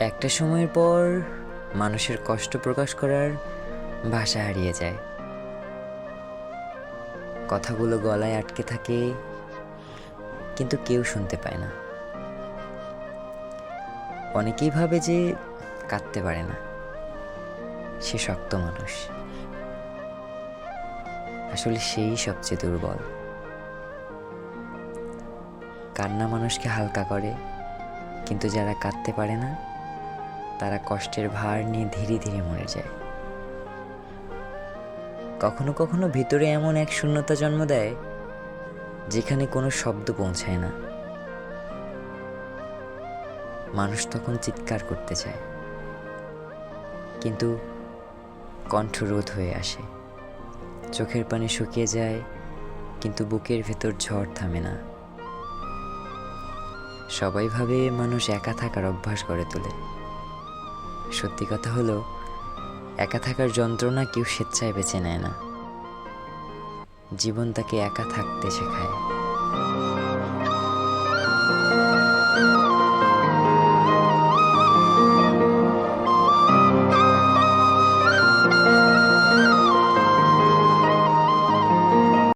একটা সময়ের পর মানুষের কষ্ট প্রকাশ করার ভাষা হারিয়ে যায়। কথাগুলো গলায় আটকে থাকে, কিন্তু কেউ শুনতে পায় না। অনেকেই ভাবে যে কাঁদতে পারে না। সে শক্ত মানুষ। আসলে সেই সবচেয়ে দুর্বল। কান্না মানুষকে হালকা করে, কিন্তু যারা কাঁদতে পারে না তারা কষ্টের ভার নিয়ে ধীরে ধীরে মরে যায়। কখনো কখনো ভিতরে এমন এক শূন্যতা জন্ম দেয়, যেখানে কোনো শব্দ পৌঁছায় না। মানুষ তখন চিৎকার করতে চায়, কিন্তু কণ্ঠ রোধ হয়ে আসে। চোখের পানি শুকিয়ে যায়, কিন্তু বুকের ভেতর ঝড় থামে না। সবাই ভাবে মানুষ একা থাকার অভ্যাস করে তোলে। সত্যি কথা হলো, একা থাকার যন্ত্রণা কেউ স্বেচ্ছায় বেছে নেয় না। জীবন তাকে একা থাকতে শেখায়।